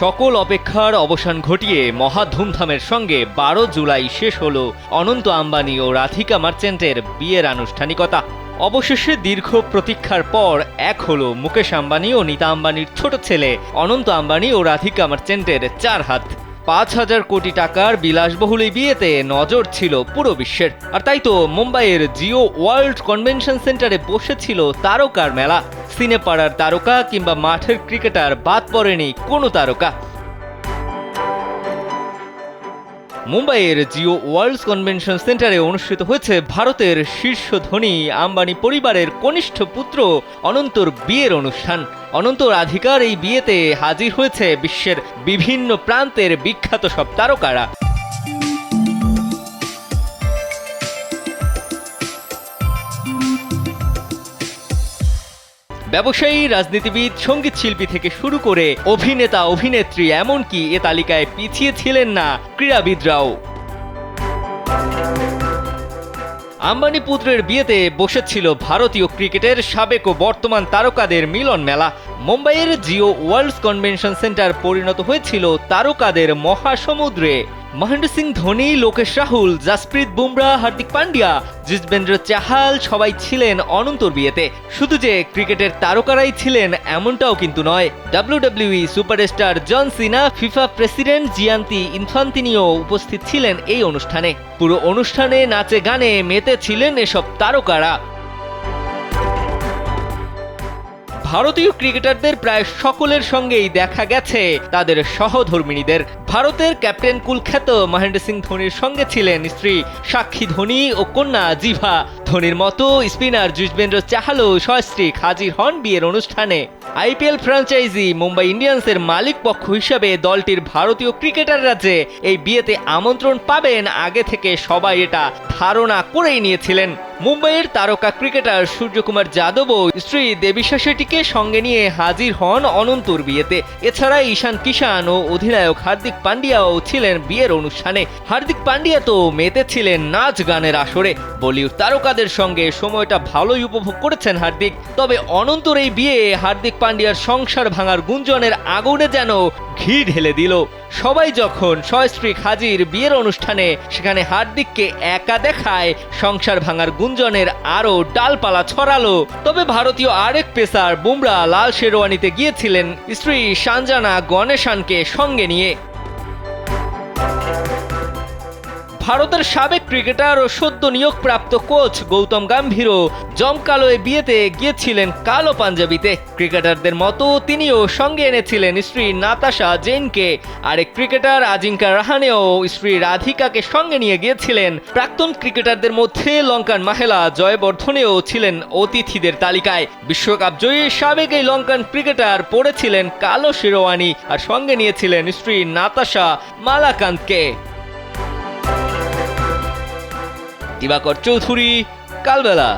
সকল অপেক্ষার অবসান ঘটিয়ে মহা ধুমধামের সঙ্গে বারো জুলাই শেষ হল অনন্ত আম্বানি ও রাধিকা মার্চেন্টের বিয়ের আনুষ্ঠানিকতা। অবশেষে দীর্ঘ প্রতীক্ষার পর এক হল মুকেশ আম্বানি ও নীতা আম্বানির ছোট ছেলে অনন্ত আম্বানি ও রাধিকা মার্চেন্টের চার হাত। পাঁচ হাজার কোটি টাকার বিলাসবহুল এই বিয়েতে নজর ছিল পুরো বিশ্বের। আর তাই তো মুম্বাইয়ের জিও ওয়ার্ল্ড কনভেনশন সেন্টারে বসেছিল তারকার মেলা। সিনেপাড়ার তারকা কিংবা মাঠের ক্রিকেটার বাদ পড়েনি কোনো তারকা। মুম্বাইয়ের জিও ওয়ার্ল্ডস কনভেনশন সেন্টারে অনুষ্ঠিত হয়েছে ভারতের শীর্ষ ধনী আম্বানি পরিবারের কনিষ্ঠ পুত্র অনন্তর বিয়ের অনুষ্ঠান। অনন্ত রাধিকার এই বিয়েতে হাজির হয়েছে বিশ্বের বিভিন্ন প্রান্তের বিখ্যাত সব তারকারা। ব্যবসায়ী, রাজনীতিবিদ, সংগীত শিল্পী থেকে শুরু করে অভিনেতা, অভিনেত্রী, এমনকি এ তালিকায় পিছিয়ে ছিলেন না ক্রীড়াবিদরাও। আম্বানি পুত্রের বিয়েতে বসেছিল ভারতীয় ক্রিকেটের সাবেক ও বর্তমান তারকাদের মিলন মেলা। মুম্বাইয়ের জিও ওয়ার্ল্ডস কনভেনশন সেন্টার পরিণত হয়েছিল তারকাদের মহাসমুদ্রে। মহেন্দ্র সিং ধোনি, লোকেশ রাহুল, জাসপ্রীত বুমরা, হার্দিক পান্ডিয়া যুজবেন্দ্র চাহাল সবাই ছিলেন অনন্তর বিয়েতে। শুধু যে ক্রিকেটের তারকারাই ছিলেন এমনটাও কিন্তু নয়। WWE superstar John Cena, FIFA president Gianni ইনফান্তিনিও উপস্থিত ছিলেন এই অনুষ্ঠানে। পুরো অনুষ্ঠানে নাচে গানে মেতে ছিলেন এসব তারকারা। ভারতীয় ক্রিকেটারদের প্রায় সকলের সঙ্গেই দেখা গেছে। তাদের সহধর্মিণীদের ভারতের ক্যাপ্টেন কুলখ্যাত মহেন্দ্র সিং ধোনির সঙ্গে ছিলেন স্ত্রী সাক্ষী ধোনি ও কন্যা জিভা। ধোনির মতো স্পিনার যুজবেন্দ্র চাহালও সস্ত্রীক হাজির হন বিয়ের অনুষ্ঠানে। আইপিএল ফ্র্যাঞ্চাইজি মুম্বাই ইন্ডিয়ান্সের মালিক পক্ষ হিসাবে দলটির ভারতীয় ক্রিকেটাররা যে এই বিয়েতে আমন্ত্রণ পাবেন আগে থেকে সবাই এটা ধারণা করেই নিয়েছিলেন। মুম্বাইয়ের তারকা ক্রিকেটার সূর্যকুমার যাদবও স্ত্রী দেবিশা শেট্টিকে সঙ্গে নিয়ে হাজির হন অনন্তর বিয়েতে। এছাড়া ঈশান কিষান ও অধিনায়ক হার্দিক পান্ডিয়াও ছিলেন বিয়ের অনুষ্ঠানে। হার্দিক পান্ডিয়া তো মেতে ছিলেন নাচ গানের আসরে। বলিউড তারকাদের সঙ্গে সময়টা ভালোই উপভোগ করেছেন হার্দিক। তবে অনন্তর এই বিয়ে হার্দিক পান্ডিয়ার সংসার ভাঙার গুঞ্জনের আগুনে যেন ঘি ঢেলে দিল। সবাই যখন সস্ত্রীক হাজির বিয়ের অনুষ্ঠানে, সেখানে হার্দিককে একা দেখায় সংসার ভাঙার গুঞ্জনের আরও ডালপালা ছড়ালো। তবে ভারতীয় আরেক পেসার বুমরা লাল শেরওয়ানিতে গিয়েছিলেন স্ত্রী সানজানা গণেশানকে সঙ্গে নিয়ে। ভারতের সাবেক ক্রিকেটার ও সদ্য নিয়োগপ্রাপ্ত কোচ গৌতম গাম্ভীরও জমকালো এই বিয়েতে গিয়েছিলেন কালো পাঞ্জাবিতে। ক্রিকেটারদের মতো তিনিও সঙ্গে এনেছিলেন স্ত্রী নাতাশা জেনকে। আরেক ক্রিকেটার আজিঙ্কা রাহানেও স্ত্রী রাধিকাকে সঙ্গে নিয়ে গিয়েছিলেন। প্রাক্তন ক্রিকেটারদের মধ্যে লঙ্কান মাহেলা জয়বর্ধনেও ছিলেন অতিথিদের তালিকায়। বিশ্বকাপ জয়ী সাবেক এই লঙ্কান ক্রিকেটার পড়েছিলেন কালো শেরওয়ানি আর সঙ্গে নিয়েছিলেন স্ত্রী নাতাশা মালাকান্তকে দিবাকর চৌধুরী কালবেলা